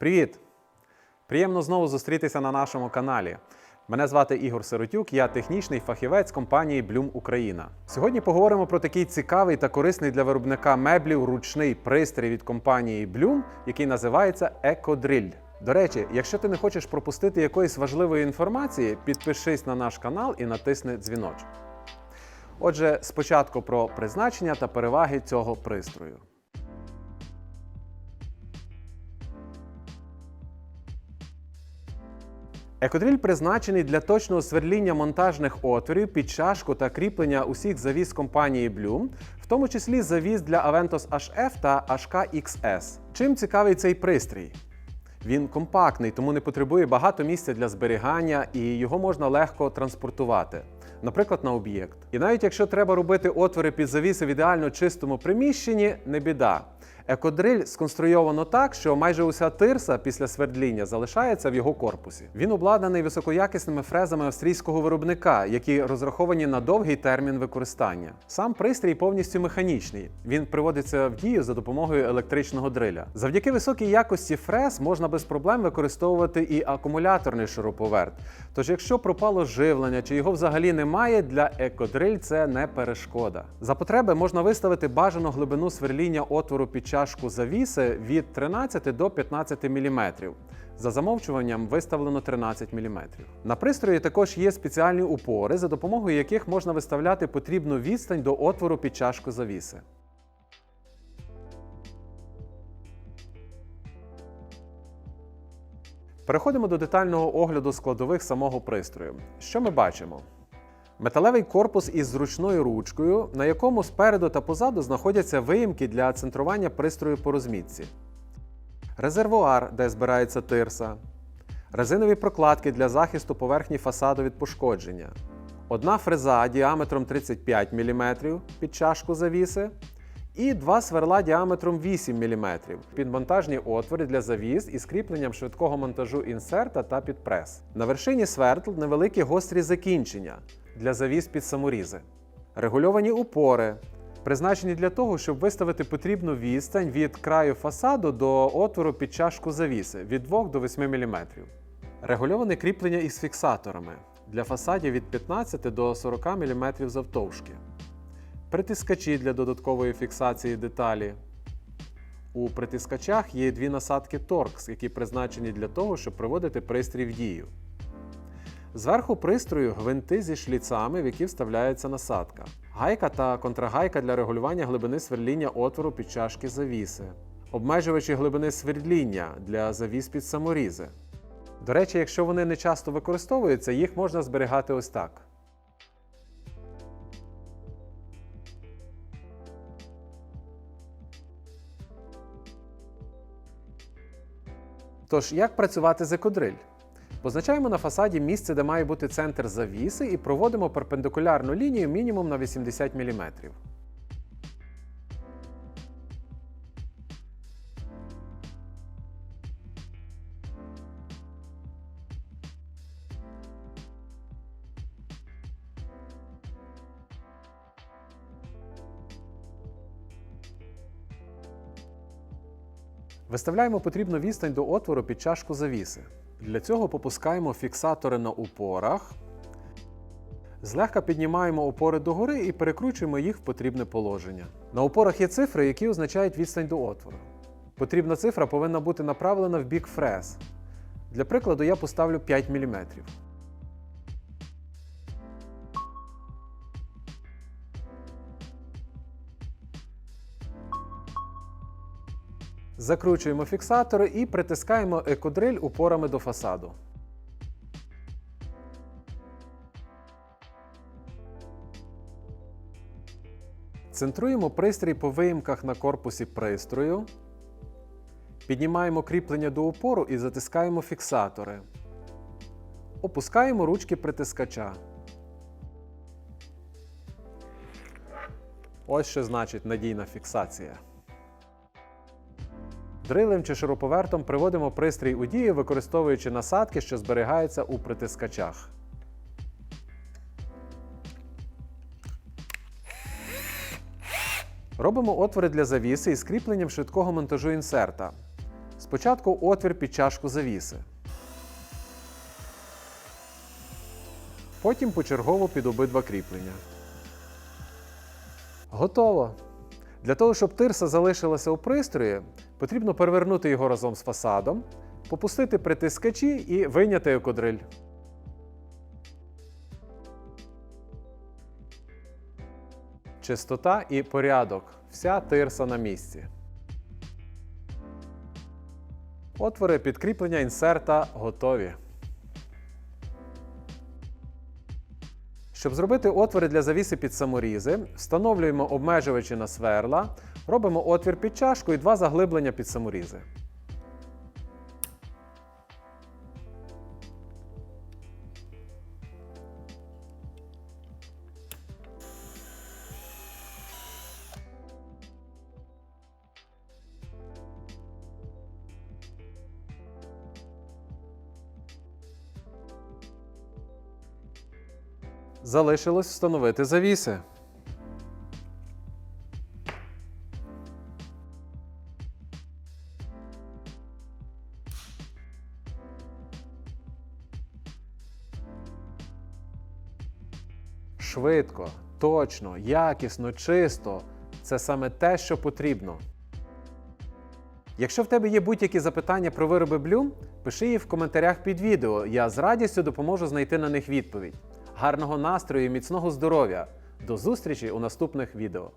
Привіт! Приємно знову зустрітися на нашому каналі. Мене звати Ігор Сиротюк, я технічний фахівець компанії Bloom Україна. Сьогодні поговоримо про такий цікавий та корисний для виробника меблів ручний пристрій від компанії Bloom, який називається EcoDrill. До речі, якщо ти не хочеш пропустити якоїсь важливої інформації, підпишись на наш канал і натисни дзвіночок. Отже, спочатку про призначення та переваги цього пристрою. Екодріль призначений для точного сверління монтажних отворів під чашку та кріплення усіх завіс компанії Bloom, в тому числі завіс для Aventos HF та HK XS. Чим цікавий цей пристрій? Він компактний, тому не потребує багато місця для зберігання і його можна легко транспортувати, наприклад, на об'єкт. І навіть якщо треба робити отвори під завіси в ідеально чистому приміщенні, не біда. Екодриль сконструйовано так, що майже уся тирса після свердління залишається в його корпусі. Він обладнаний високоякісними фрезами австрійського виробника, які розраховані на довгий термін використання. Сам пристрій повністю механічний. Він приводиться в дію за допомогою електричного дриля. Завдяки високій якості фрез можна без проблем використовувати і акумуляторний шуруповерт. Тож, якщо пропало живлення чи його взагалі немає, для екодриль це не перешкода. За потреби можна виставити бажану глибину сверління отвору під чашку завіси від 13 до 15 мм. За замовчуванням виставлено 13 мм. На пристрої також є спеціальні упори, за допомогою яких можна виставляти потрібну відстань до отвору під чашку завіси. Переходимо до детального огляду складових самого пристрою. Що ми бачимо? Металевий корпус із зручною ручкою, на якому спереду та позаду знаходяться виїмки для центрування пристрою по розмітці. Резервуар, де збирається тирса. Резинові прокладки для захисту поверхні фасаду від пошкодження. Одна фреза діаметром 35 мм під чашку завіси. І два сверла діаметром 8 мм під монтажні отвори для завіс із кріпленням швидкого монтажу інсерта та підпрес. На вершині свердл невеликі гострі закінчення для завіс під саморізи. Регульовані упори, призначені для того, щоб виставити потрібну відстань від краю фасаду до отвору під чашку завіси від 2 до 8 мм. Регульоване кріплення із фіксаторами для фасадів від 15 до 40 мм завтовшки. Притискачі для додаткової фіксації деталі. У притискачах є дві насадки Torx, які призначені для того, щоб приводити пристрій в дію. Зверху пристрою гвинти зі шліцами, в які вставляється насадка. Гайка та контрагайка для регулювання глибини сверління отвору під чашки завіси. Обмежувачі глибини сверління для завіс під саморізи. До речі, якщо вони не часто використовуються, їх можна зберігати ось так. Тож, як працювати з екодриль? Позначаємо на фасаді місце, де має бути центр завіси, і проводимо перпендикулярну лінію мінімум на 80 мм. Виставляємо потрібну відстань до отвору під чашку завіси. Для цього попускаємо фіксатори на упорах. Злегка піднімаємо опори догори і перекручуємо їх в потрібне положення. На опорах є цифри, які означають відстань до отвору. Потрібна цифра повинна бути направлена в бік фрез. Для прикладу, я поставлю 5 мм. Закручуємо фіксатори і притискаємо екодриль упорами до фасаду. Центруємо пристрій по виїмках на корпусі пристрою. Піднімаємо кріплення до упору і затискаємо фіксатори. Опускаємо ручки притискача. Ось що значить надійна фіксація. Дрилем чи шуруповертом приводимо пристрій у дію, використовуючи насадки, що зберігаються у притискачах. Робимо отвори для завіси із кріпленням швидкого монтажу інсерта. Спочатку отвір під чашку завіси. Потім почергово під обидва кріплення. Готово. Для того, щоб тирса залишилася у пристрої, потрібно перевернути його разом з фасадом, попустити притискачі і вийняти екодриль. Чистота і порядок. Вся тирса на місці. Отвори підкріплення інсерта готові. Щоб зробити отвори для завіси під саморізи, встановлюємо обмежувачі на сверла, робимо отвір під чашку і два заглиблення під саморізи. Залишилось встановити завіси. Швидко, точно, якісно, чисто це саме те, що потрібно. Якщо в тебе є будь-які запитання про вироби Bloom, пиши їх в коментарях під відео. Я з радістю допоможу знайти на них відповідь. Гарного настрою і міцного здоров'я! До зустрічі у наступних відео!